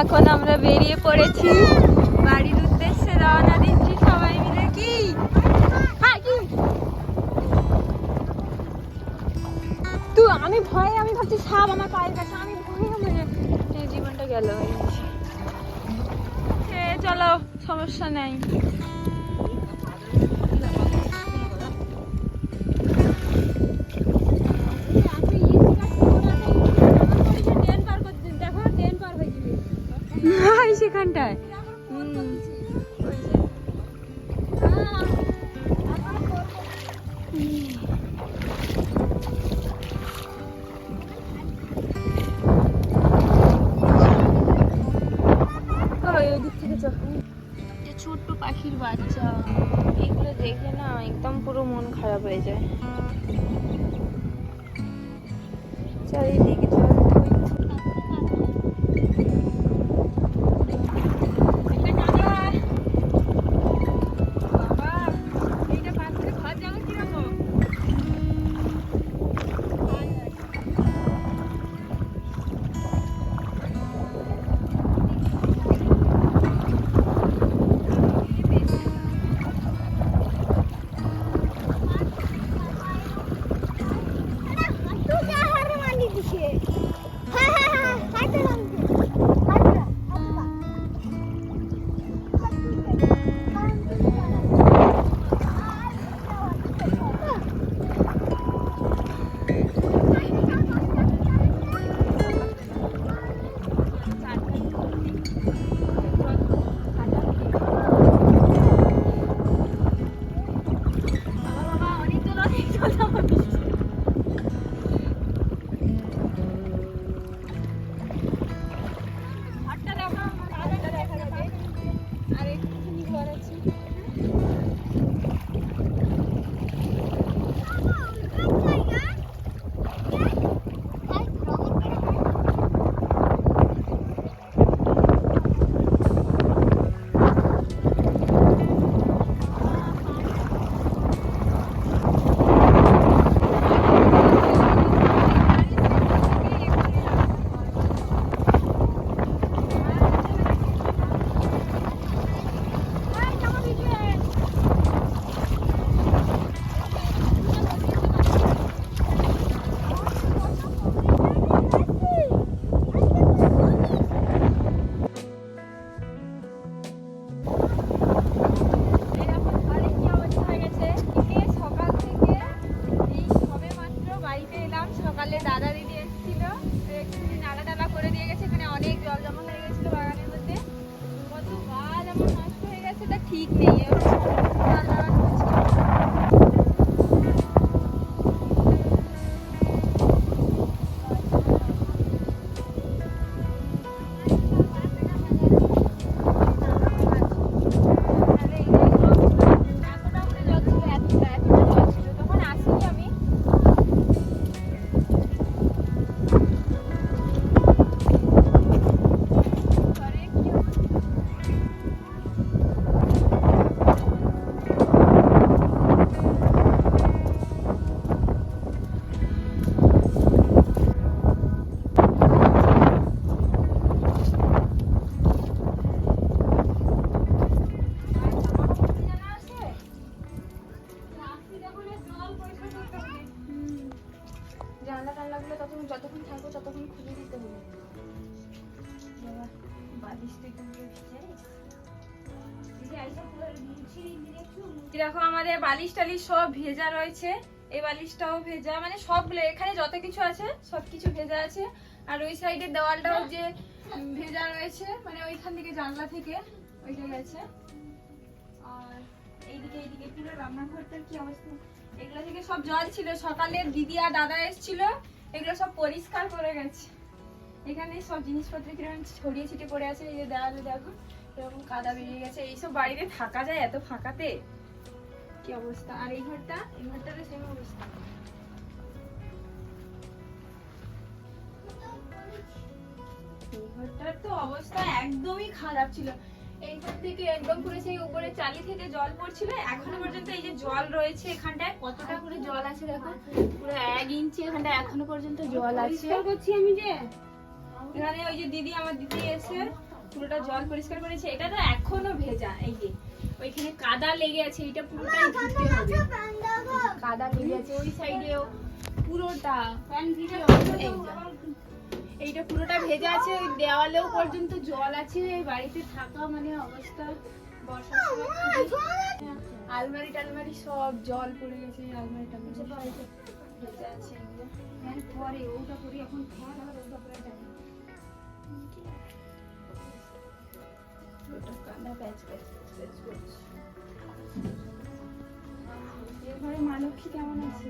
এখন আমরা বেরিয়ে পড়েছি। বাড়ির উদ্দেশ্যে রওনা দিচ্ছি সবাই মিলে। কি? হ্যাঁ তুই আমি ভয়ে, আমি ভাবছি সাপ আমার পায়ের কাছে। আমি ভয়ে এই জীবনটা গেল। চলো, সমস্যা নেই। হাই সেখানটায় হুম, ওই যে। ওই ওই দিক থেকে চল। যে ছোট্ট পাখির বাচ্চা এগুলো দেখে না একদম পুরো মন খারাপ হয়ে যায় চারিদিকে বালিশ টালিশ সব ভেজা রয়েছে। এই বালিশটাও ভেজা মানে এখানে যত কিছু আছে সব কিছু ভেজা আছে। আর ওই সাইডের দেওয়ালটাও যে ভেজা রয়েছে মানে ওইখান থেকে জানলা থেকে ওইটা সকালে দিদি আর দাদা এসেছিল, এগুলো সব পরিষ্কার করে গেছে। এখানে সব জিনিসপত্র কীরকম ছড়িয়ে ছিটিয়ে পড়ে আছে, এই যে দেওয়ালে দেখো এরকম কাদা বেরিয়ে গেছে। এইসব বাড়িতে থাকা যায় এত ফাঁকাতে? কি অবস্থা? আর এই ঘরটা? এই ঘরটারও সেম অবস্থা। এই ঘরটার তো অবস্থা একদমই খারাপ ছিল। এইখান থেকে একদম পুরো সেই উপরে চালি থেকে জল পড়ছিল। এখনও পর্যন্ত এই যে জল রয়েছে এখানটায় কতটা করে জল আছে দেখো? পুরো এক ইঞ্চি এখানটায় এখনও পর্যন্ত জল আছে। করছি আমি যে। এখানে ওই যে দিদি আমার দিদি এসে পুরোটা জল পরিষ্কার করেছে। এটা তো এখনও ভেজা এই যে। ওইখানে কাদা লেগে আছে এটা পুরোটাই ধুতে হবে। কাদা লেগে আছে ওই সাইডেও পুরোটা। এই যে। এইটা পুরোটা ভেজা আছে ওই দেওয়ালেও পর্যন্ত জল আছে এই বাড়িতে থাকা মানে অবস্থা বর্ষার সময় আলমারি টালমারি সব জল পড়ে গেছে আলমারি টালমারি ভেজা আছে এগুলো পরে ওটা করি এখন ফ্যান ওটা পরে যাবে পুরোটা কাদা প্যাচ প্যাচ। ঘরে কেমন আছে?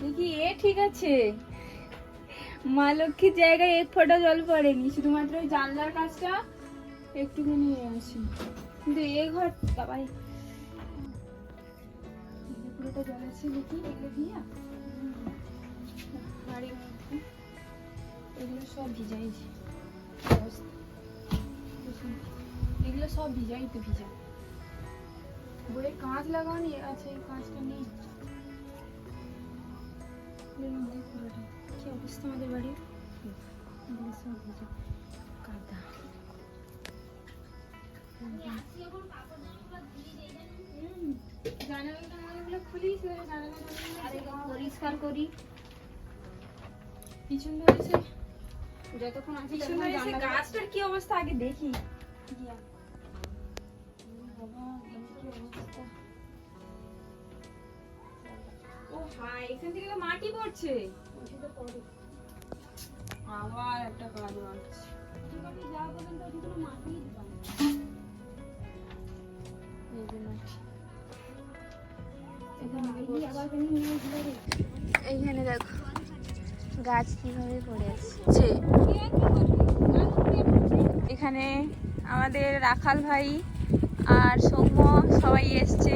দেখি, এ ঠিক আছে। মা লক্ষ্মীর জায়গায় এক ফোঁটা জল পড়েনি, শুধুমাত্র ওই জানলার কাজটা একটুখানি আছে। কিন্তু এ ঘর, বাবাই। সব অবস্থা। এগুলো সব ভিজাই। তো ভিজা বইয়ের কাঁচ লাগানো আছে এই কাঁচটা নেই। কি অবস্থা আমাদের বাড়ির? সব ভিজা কাদা। পরিষ্কার করি। পিছন ধরে এসে যতক্ষণ আছে গাছটার কি অবস্থা আগে দেখি? ও হাই এখান থেকে তো মাটি পড়ছে আবার একটা কাজ রে? এইখানে দেখো গাছ কীভাবে পড়ে আসছে এখানে আমাদের রাখাল ভাই আর সৌম্য সবাই এসছে।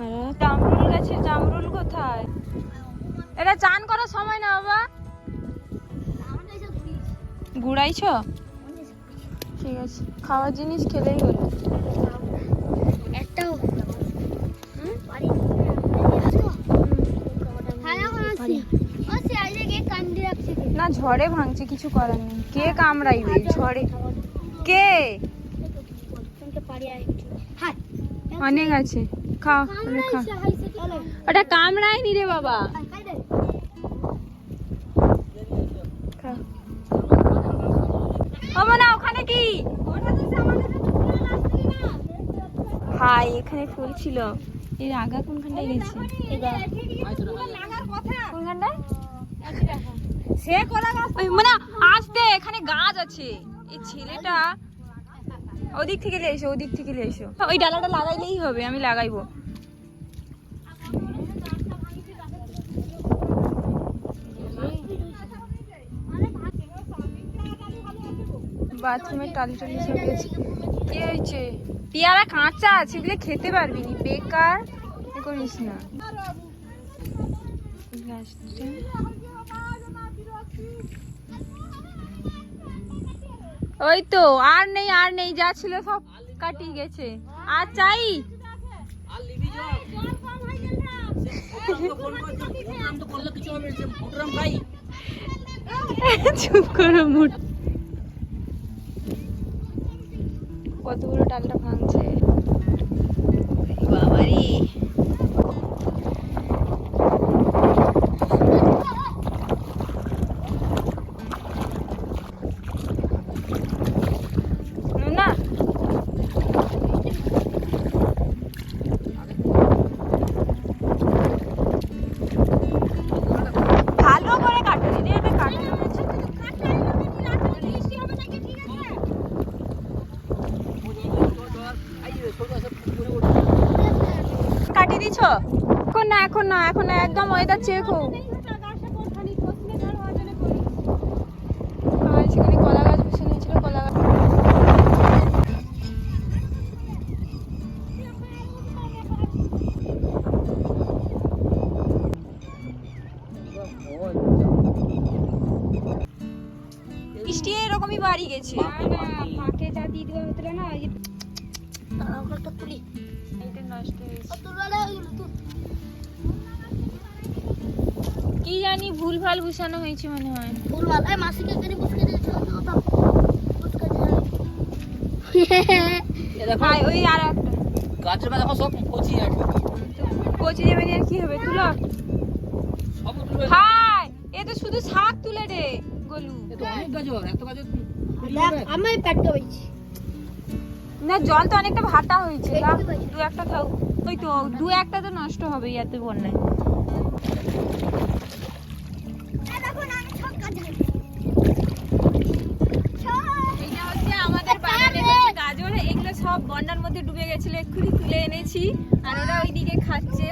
খারাপ। জামরুল গাছের জামরুল কোথায়? এটা চান করার সময় না বাবা। গুড়াইছ ঠিক আছে খাওয়ার জিনিস খেলেই হলো। একটাও না। ঝড়ে ভাঙছে কিছু করার নেই। কে কামড়াইবে ঝড়ে? কে? অনেক আছে। ওটা কামড়ায়নি রে বাবা। ও মনা ওখানে কি? না হাই, এখানে ফুল ছিল। এর আগা কোনখানটায় গেছে কোনখানটায়? সে কলা গাছ। মানে আসতে, এখানে গাছ আছে। এই ছেলেটা ওদিক থেকে এসো ওদিক থেকে এসো। ওই ডালাটা লাগাইলেই হবে আমি লাগাইবো। বাথরুমের টালি টালি সব গেছে। কি হয়েছে? পেয়ারা কাঁচা আছে এগুলো খেতে পারবি নি বেকার। করিস না। গাছটা ওই তো আর নেই আর নেই যা ছিল সব কাটিয়ে গেছে। আর চাই? চুপ করো মুট। কতগুলো ডালটা ভাঙছে বাবারি না ভালো করে কাটো দিদি এটা কাটো এখন না এখন না একদম ওয়েদার কি জানি ভুল ভালো বসানো হয়েছে মনে হয়। ফুল মালায় মাসিকে এখানে বুঝকে দিয়েছিল ওটা বুঝকে দেখো ওই আর একটা। গাছের পাতা দেখো সব কচি আছে কচি যাবে আর কি হবে? তুলো। সব উঠবে হাই এ তো শুধু শাক তুলে রে গলু। এ তো অনেক গাজর এত গাজর আমি পেটটা হয়েছি। না জল তো অনেকটা ভাটা হয়েছে। দু একটা খাও। ওই তো দু একটা তো নষ্ট হবে ইয়াতে বন্যায়। সব বন্যার মধ্যে ডুবে গেছিল এক্ষুনি তুলে এনেছি। আর ওরা ওইদিকে খাচ্ছে।